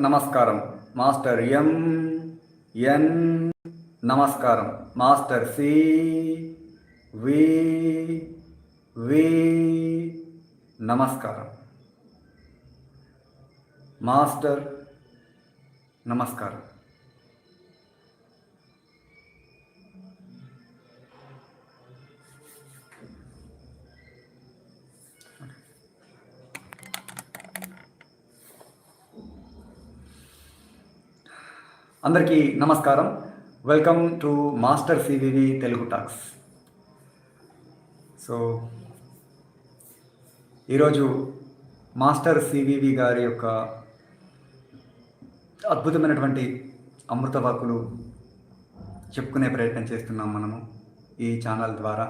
నమస్కారం. Master M. ఎన్. నమస్కారం. Master C. వి. V. నమస్కారం. మాస్టర్ నమస్కారం. అందరికీ నమస్కారం. Welcome to master C V V Telugu talks so ఈరోజు మాస్టర్ సివివి గారి యొక్క అద్భుతమైనటువంటి అమృత వాకులు చెప్పుకునే ప్రయత్నం చేస్తున్నాం మనము ఈ ఛానల్ ద్వారా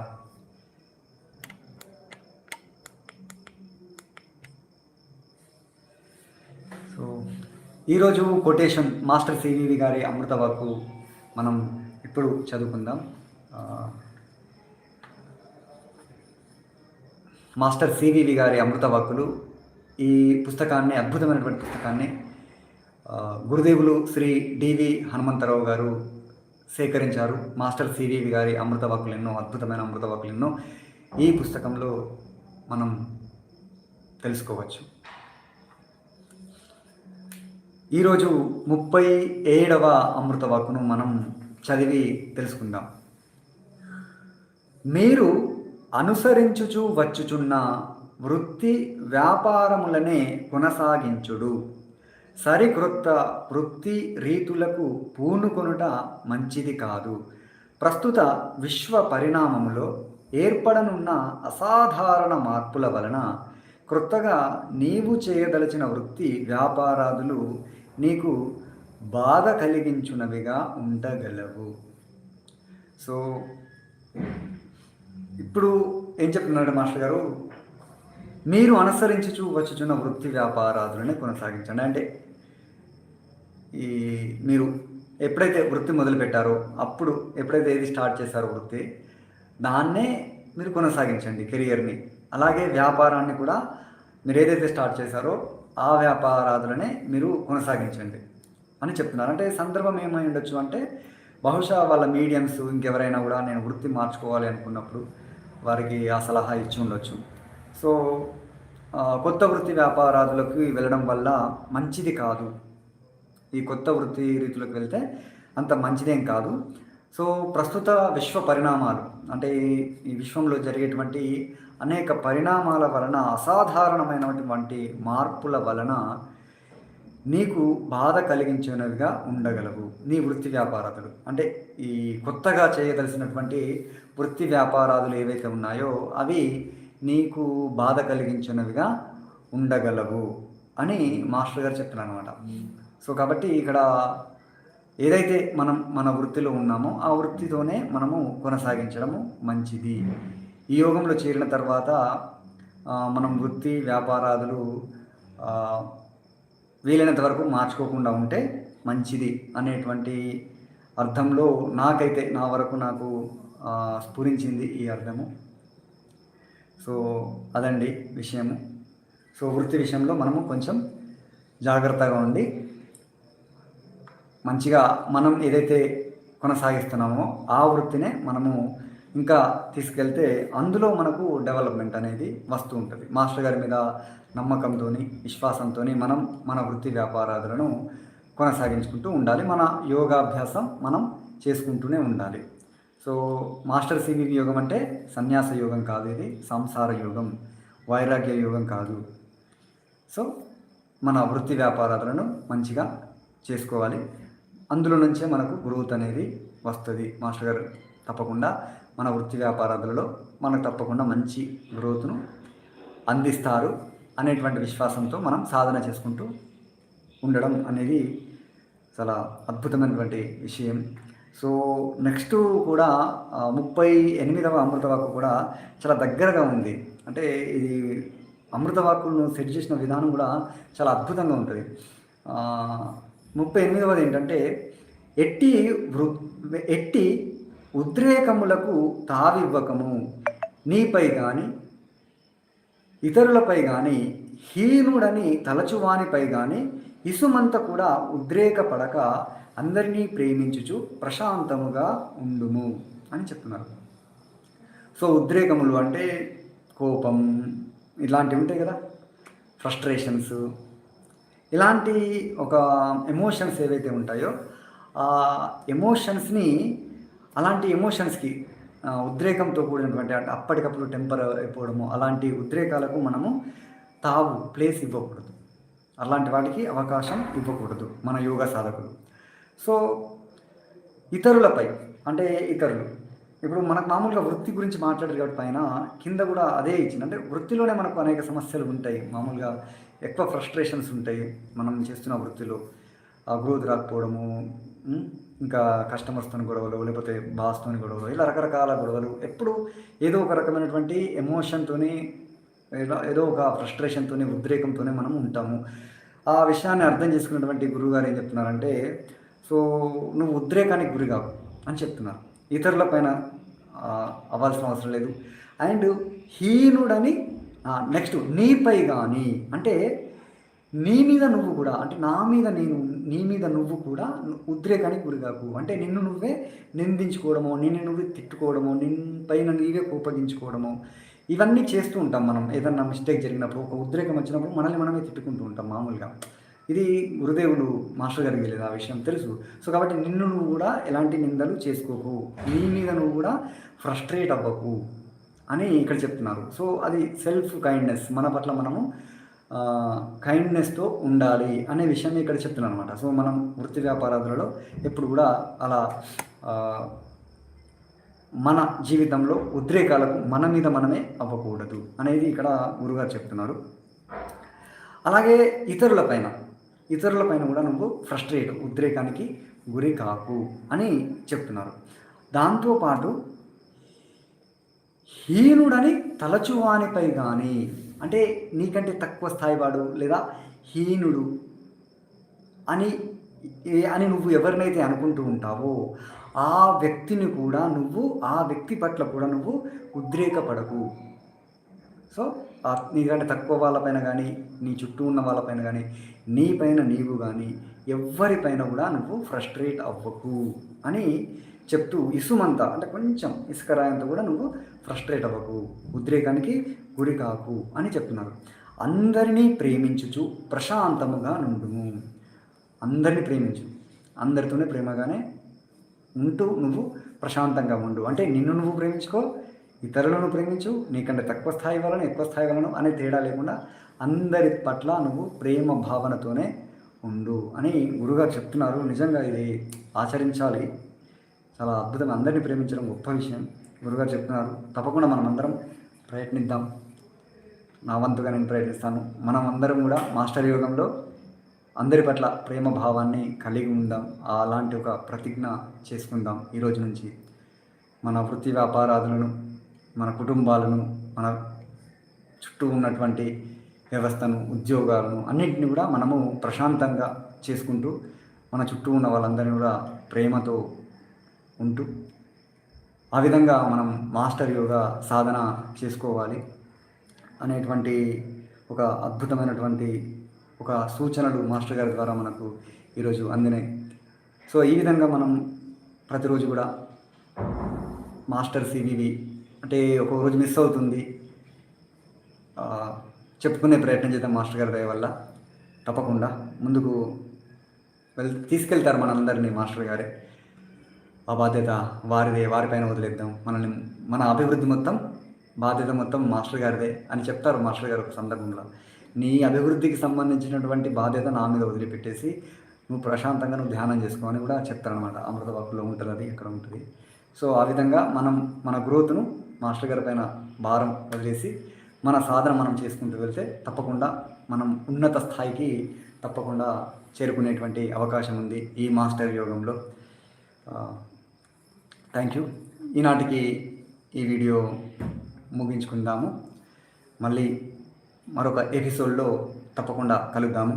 సో ఈరోజు కొటేషన్ మాస్టర్ సివివి గారి అమృత వాక్కు మనం ఇప్పుడు చదువుకుందాం. మాస్టర్ సివివి గారి అమృత వాక్కులు ఈ పుస్తకాన్ని అద్భుతమైనటువంటి పుస్తకాన్ని గురుదేవులు శ్రీ డివి హనుమంతరావు గారు సేకరించారు. మాస్టర్ సివివి గారి అమృత వాక్కులు ఎన్నో అద్భుతమైన అమృత వాక్కులు ఎన్నో ఈ పుస్తకంలో మనం తెలుసుకోవచ్చు. ఈరోజు ముప్పై ఏడవ అమృత వాక్కును మనం చదివి తెలుసుకుందాం. మీరు అనుసరించుచు వచ్చుచున్న వృత్తి వ్యాపారములనే కొనసాగించుడు. సరికొత్త వృత్తి రీతులకు పూనుకొనుట మంచిది కాదు. ప్రస్తుత విశ్వ పరిణామములో ఏర్పడనున్న అసాధారణ మార్పుల వలన క్రొత్తగా నీవు చేయదలచిన వృత్తి వ్యాపారాదులు నీకు బాధ కలిగించునవిగా ఉండగలవు. సో ఇప్పుడు ఏం చెప్తున్నాడు మాస్టర్ గారు? మీరు అనుసరించుచు వచ్చుచున్న వృత్తి వ్యాపారాదులని కొనసాగించండి. అంటే ఈ మీరు ఎప్పుడైతే వృత్తి మొదలుపెట్టారో అప్పుడు ఎప్పుడైతే ఏది స్టార్ట్ చేశారో వృత్తి దాన్నే మీరు కొనసాగించండి కెరియర్ని. అలాగే వ్యాపారాన్ని కూడా మీరు ఏదైతే స్టార్ట్ చేశారో ఆ వ్యాపారాదులనే మీరు కొనసాగించండి అని చెప్తున్నారు. అంటే సందర్భం ఏమై ఉండొచ్చు అంటే బహుశా వాళ్ళ మీడియంస్ ఇంకెవరైనా కూడా నేను వృత్తి మార్చుకోవాలి అనుకున్నప్పుడు వారికి ఆ సలహా ఇచ్చి ఉండొచ్చు. సో కొత్త వృత్తి వ్యాపారాదులకు వెళ్ళడం వల్ల మంచిది కాదు. ఈ కొత్త వృత్తి రీతులకు వెళ్తే అంత మంచిదేం కాదు. సో ప్రస్తుత విశ్వ పరిణామాలు అంటే ఈ- విశ్వంలో జరిగేటువంటి అనేక పరిణామాల వలన అసాధారణమైనటువంటి మార్పుల వలన నీకు బాధ కలిగించినవిగా ఉండగలవు. నీ వృత్తి వ్యాపారాదులు అంటే ఈ కొత్తగా చేయదలసినటువంటి వృత్తి వ్యాపారాదులు ఏవైతే ఉన్నాయో అవి నీకు బాధ కలిగించినవిగా ఉండగలవు అని మాస్టర్ గారు చెప్తున్నారు అనమాట సో కాబట్టి ఇక్కడ ఏదైతే మనం మన వృత్తిలో ఉన్నామో ఆ వృత్తితోనే మనము కొనసాగించడము మంచిది. ఈ యోగంలో చేరిన తర్వాత మనం వృత్తి వ్యాపారాదులు వీలైనంత వరకు మార్చుకోకుండా ఉంటే మంచిది అనేటువంటి అర్థంలో నాకైతే నా వరకు నాకు స్ఫురించింది ఈ అర్థము. సో అదండి విషయము. సో వృత్తి విషయంలో మనము కొంచెం జాగ్రత్తగా ఉండి మంచిగా మనం ఏదైతే కొనసాగిస్తున్నామో ఆ వృత్తినే మనము ఇంకా తీసుకెళ్తే అందులో మనకు డెవలప్మెంట్ అనేది వస్తూ ఉంటుంది. మాస్టర్ గారి మీద నమ్మకంతో విశ్వాసంతో మనం మన వృత్తి వ్యాపారాదులను కొనసాగించుకుంటూ ఉండాలి. మన యోగాభ్యాసం మనం చేసుకుంటూనే ఉండాలి. సో మాస్టర్ సివివి యోగం అంటే సన్యాస యోగం కాదు ఇది సంసార యోగం వైరాగ్య యోగం కాదు. సో మన వృత్తి వ్యాపారాలను మంచిగా చేసుకోవాలి. అందులో నుంచే మనకు గ్రోత్ అనేది వస్తుంది. మాస్టర్ గారు తప్పకుండా మన వృత్తి వ్యాపారాలలో మనకు తప్పకుండా మంచి గ్రోత్ను అందిస్తారు అనేటువంటి విశ్వాసంతో మనం సాధన చేసుకుంటూ ఉండడం అనేది చాలా అద్భుతమైనటువంటి విషయం. సో నెక్స్ట్ కూడా ముప్పై ఎనిమిదవ అమృతవాకు కూడా చాలా దగ్గరగా ఉంది. అంటే ఇది అమృతవాకులను సెట్ చేసిన విధానం కూడా చాలా అద్భుతంగా ఉంటుంది. ముప్పై ఎనిమిదవది ఏంటంటే ఎట్టి వృ ఎట్టి ఉద్రేకములకు తావివ్వకము. నీపై కానీ ఇతరులపై కానీ హీనుడని తలచువానిపై కానీ ఇసుమంత కూడా ఉద్రేకపడక అందరినీ ప్రేమించుచు ప్రశాంతముగా ఉండుము అని చెప్తున్నారు. సో ఉద్రేకములు అంటే కోపం ఇలాంటివి ఉంటాయి కదా. ఫ్రస్ట్రేషన్స్ ఇలాంటి ఒక ఎమోషన్స్ ఏవైతే ఉంటాయో ఆ ఎమోషన్స్ని అలాంటి ఎమోషన్స్కి ఉద్రేకంతో కూడినటువంటి అంటే అప్పటికప్పుడు టెంపర్ అయిపోవడము అలాంటి ఉద్రేకాలకు మనము తావు ప్లేస్ ఇవ్వకూడదు. అలాంటి వాటికి అవకాశం ఇవ్వకూడదు మన యోగా సాధకులు. సో ఇతరులపై అంటే ఇతరులు ఇప్పుడు మనకు మామూలుగా వృత్తి గురించి మాట్లాడారు కాబట్టి పైన కింద కూడా అదే ఇచ్చింది. అంటే వృత్తిలోనే మనకు అనేక సమస్యలు ఉంటాయి. మామూలుగా ఎక్కువ ఫ్రస్ట్రేషన్స్ ఉంటాయి మనం చేస్తున్న వృత్తిలో. ఆ గ్రోత్ రాకపోవడము ఇంకా కస్టమర్స్తో గొడవలు లేకపోతే బాస్తో గొడవలు ఇలా రకరకాల గొడవలు. ఎప్పుడు ఏదో ఒక రకమైనటువంటి ఎమోషన్తోని ఏదో ఒక ఫ్రస్ట్రేషన్తోనే ఉద్రేకంతోనే మనం ఉంటాము. ఆ విషయాన్ని అర్థం చేసుకున్నటువంటి గురువుగారు ఏం చెప్తున్నారంటే సో నువ్వు ఉద్రేకానికి గురి కావు అని చెప్తున్నారు. ఇతరుల పైన అవ్వాల్సిన అవసరం లేదు. అండ్ హీనుడని నెక్స్ట్ నీపై కానీ అంటే నీ మీద నువ్వు కూడా అంటే నా మీద నేను నీ మీద నువ్వు కూడా ఉద్రేకానికి గురికాకు అంటే నిన్ను నువ్వే నిందించుకోవడమో నిన్ను నువ్వే తిట్టుకోవడమో నిన్ పైన నీవే కోపగించుకోవడమో ఇవన్నీ చేస్తూ ఉంటాం మనం. ఏదన్నా మిస్టేక్ జరిగినప్పుడు ఒక ఉద్రేకం వచ్చినప్పుడు మనల్ని మనమే తిట్టుకుంటూ ఉంటాం మామూలుగా. ఇది గురుదేవులు మాస్టర్ గారికి వెళ్ళేది ఆ విషయం తెలుసు. సో కాబట్టి నిన్ను నువ్వు కూడా ఎలాంటి నిందలు చేసుకోకు. నీ మీద నువ్వు కూడా ఫ్రస్ట్రేట్ అవ్వకు అని ఇక్కడ చెప్తున్నారు. సో అది సెల్ఫ్ కైండ్నెస్ మన పట్ల మనము కైండ్నెస్తో ఉండాలి అనే విషయాన్ని ఇక్కడ చెప్తున్నాను అనమాట సో మనం వృత్తి వ్యాపారాదులలో ఎప్పుడు కూడా అలా మన జీవితంలో ఉద్రేకాలకు మన మీద మనమే అవ్వకూడదు అనేది ఇక్కడ గురుగారు చెప్తున్నారు. అలాగే ఇతరుల ఇతరులపైన ఇతరుల పైన కూడా నువ్వు ఫ్రస్ట్రేట్ ఉద్రేకానికి గురి కాకు అని చెప్తున్నారు. దాంతోపాటు హీనుడని తలచువానిపై కానీ అంటే నీకంటే తక్కువ స్థాయి వాడు లేదా హీనుడు అని అని నువ్వు ఎవరినైతే అనుకుంటూ ఉంటావో ఆ వ్యక్తిని కూడా నువ్వు ఆ వ్యక్తి పట్ల కూడా నువ్వు ఉద్రేకపడకు. సో నీకంటే తక్కువ వాళ్ళపైన కానీ నీ చుట్టూ ఉన్న వాళ్ళపైన కానీ నీ పైన నీవు కానీ ఎవరిపైన కూడా నువ్వు ఫ్రస్ట్రేట్ అవ్వకు అని చెప్తూ ఇసుమంతా అంటే కొంచెం ఇసుక రాయంతో కూడా నువ్వు ఫ్రస్ట్రేట్ అవ్వకు. ఉద్రేకానికి గురి కాకు అని చెప్తున్నారు. అందరినీ ప్రేమించుచు ప్రశాంతముగా నుండుము. అందరినీ ప్రేమించు. అందరితోనే ప్రేమగానే ఉంటూ నువ్వు ప్రశాంతంగా ఉండు. అంటే నిన్ను నువ్వు ప్రేమించుకో ఇతరులను ప్రేమించు నీకంటే తక్కువ స్థాయి వాళ్ళను ఎక్కువ స్థాయి వాళ్ళను అనే తేడా లేకుండా అందరి పట్ల నువ్వు ప్రేమ భావనతోనే ఉండు అని గురుగారు చెప్తున్నారు. నిజంగా ఇది ఆచరించాలి. చాలా అద్భుతం అందరినీ ప్రేమించడం గొప్ప విషయం. గురుగారు చెప్తున్నారు. తప్పకుండా మనం అందరం ప్రయత్నిద్దాం. నా వంతుగా నేను ప్రయత్నిస్తాను. మనం అందరం కూడా మాస్టర్ యోగంలో అందరి పట్ల ప్రేమ భావాన్ని కలిగి ఉందాం. అలాంటి ఒక ప్రతిజ్ఞ చేసుకుందాం. ఈరోజు నుంచి మన వృత్తి వ్యాపారాదులను మన కుటుంబాలను మన చుట్టూ ఉన్నటువంటి వ్యవస్థను ఉద్యోగాలను అన్నింటిని కూడా మనము ప్రశాంతంగా చేసుకుంటూ మన చుట్టూ ఉన్న వాళ్ళందరినీ కూడా ప్రేమతో ఉంటూ ఆ విధంగా మనం మాస్టర్ యోగా సాధన చేసుకోవాలి అనేటువంటి ఒక అద్భుతమైనటువంటి ఒక సూచనలు మాస్టర్ గారి ద్వారా మనకు ఈరోజు అందినాయి. సో ఈ విధంగా మనం ప్రతిరోజు కూడా మాస్టర్ సివివి అంటే ఒక్కొక్క రోజు మిస్ అవుతుంది. చెప్పుకునే ప్రయత్నం చేద్దాం మాస్టర్ గారి దయ వల్ల. తప్పకుండా. ముందుకు వెళ్ తీసుకెళ్తారు మనందరినీ మాస్టర్ గారే. ఆ బాధ్యత వారిదే వారిపైన వదిలేద్దాం. మనల్ని మన అభివృద్ధి మొత్తం బాధ్యత మొత్తం మాస్టర్ గారిదే అని చెప్తారు మాస్టర్ గారు ఒక సందర్భంలో. నీ అభివృద్ధికి సంబంధించినటువంటి బాధ్యత నా మీద వదిలిపెట్టేసి నువ్వు ప్రశాంతంగా నువ్వు ధ్యానం చేసుకోవని కూడా చెప్తారనమాట అమృత వాక్కులో ఉంటుంది అది ఇక్కడ ఉంటుంది. సో ఆ విధంగా మనం మన గ్రోత్ను మాస్టర్ గారి పైన భారం వదిలేసి మన సాధన మనం చేసుకుంటూ వెళ్తే తప్పకుండా మనం ఉన్నత స్థాయికి తప్పకుండా చేరుకునేటువంటి అవకాశం ఉంది ఈ మాస్టర్ యోగంలో. థ్యాంక్ యూ ఈనాటికి ఈ వీడియో ముగించుకుందాము. మళ్ళీ మరొక ఎపిసోడ్లో తప్పకుండా కలుద్దాము.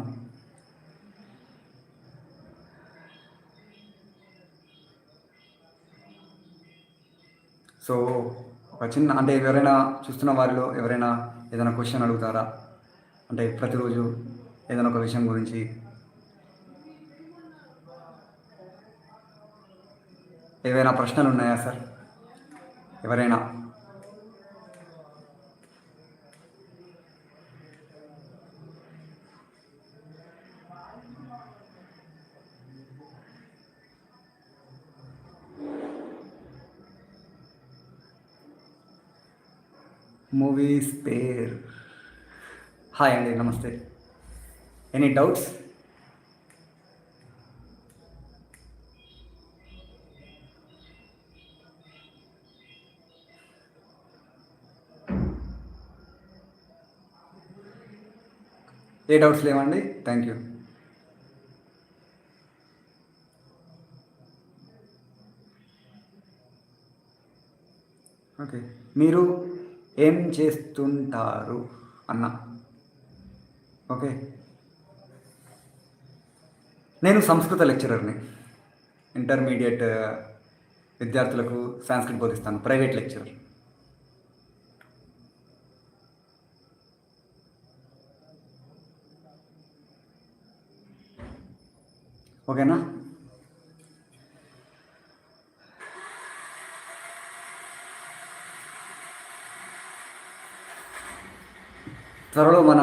సో ఒక చిన్న అంటే ఎవరైనా చూస్తున్న వారిలో ఎవరైనా ఏదైనా క్వశ్చన్ అడుగుతారా? అంటే ప్రతిరోజు ఏదైనా ఒక విషయం గురించి. ఏవైనా ప్రశ్నలు ఉన్నాయా సార్ ఎవరైనా? మూవీస్ పేర్. హాయ్ అండి నమస్తే. ఎనీ డౌట్స్ ఏ డౌట్స్ లేవండి? థ్యాంక్ యూ ఓకే మీరు? ఏం చేస్తుంటారు? అన్న. ఓకే. నేను సంస్కృత లెక్చరర్ని. ఇంటర్మీడియట్ విద్యార్థులకు సాంస్క్రిట్ బోధిస్తాను. Private lecturer. ఓకేనా? త్వరలో మన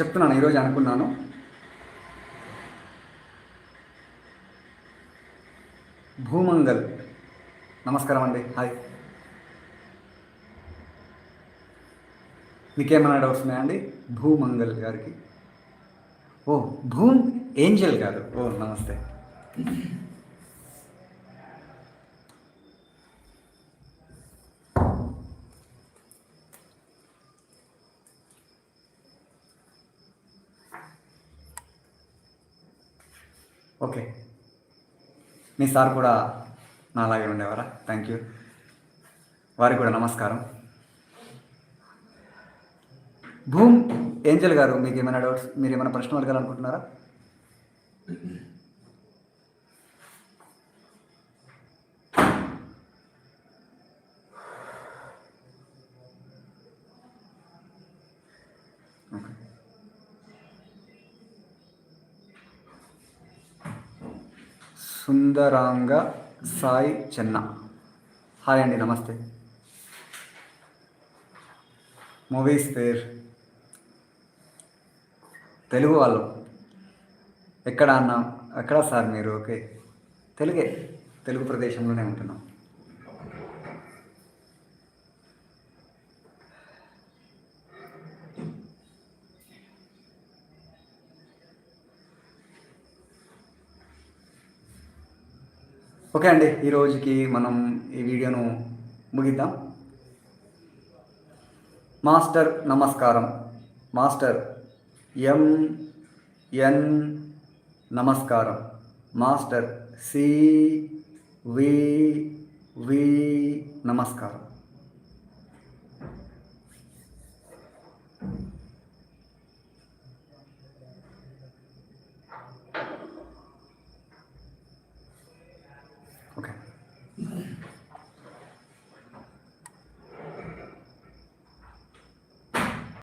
చెప్తున్నాను ఈరోజు అనుకున్నాను. భూమంగల్. నమస్కారం అండి. హాయ్. మీకేమైనా డౌట్స్ ఉన్నాయండి? భూమంగల్ గారికి. ఓ భూమ్ ఏంజల్ గారు. ఓ నమస్తే. ఓకే. మీ సార్ కూడా నాలాగే ఉండేవారా? థ్యాంక్ యూ వారికి కూడా నమస్కారం. భూమ్ ఏంజల్ గారు మీకు ఏమైనా డౌట్స్ మీరు ఏమైనా ప్రశ్నలు అడగాలనుకుంటున్నారా? సుందరాంగ సాయి చెన్న. హాయ్ అండి నమస్తే. మూవీస్ పేర్? తెలుగు వాళ్ళు. ఎక్కడ అన్నా? ఎక్కడ సార్ మీరు? ఓకే. తెలుగే. తెలుగు ప్రదేశంలోనే ఉంటున్నాం. ఓకే అండి ఈ రోజుకి మనం ఈ వీడియోను ముగిద్దాం. మాస్టర్ నమస్కారం. మాస్టర్ ఎం ఎన్ నమస్కారం. మాస్టర్ సి వి వి నమస్కారం.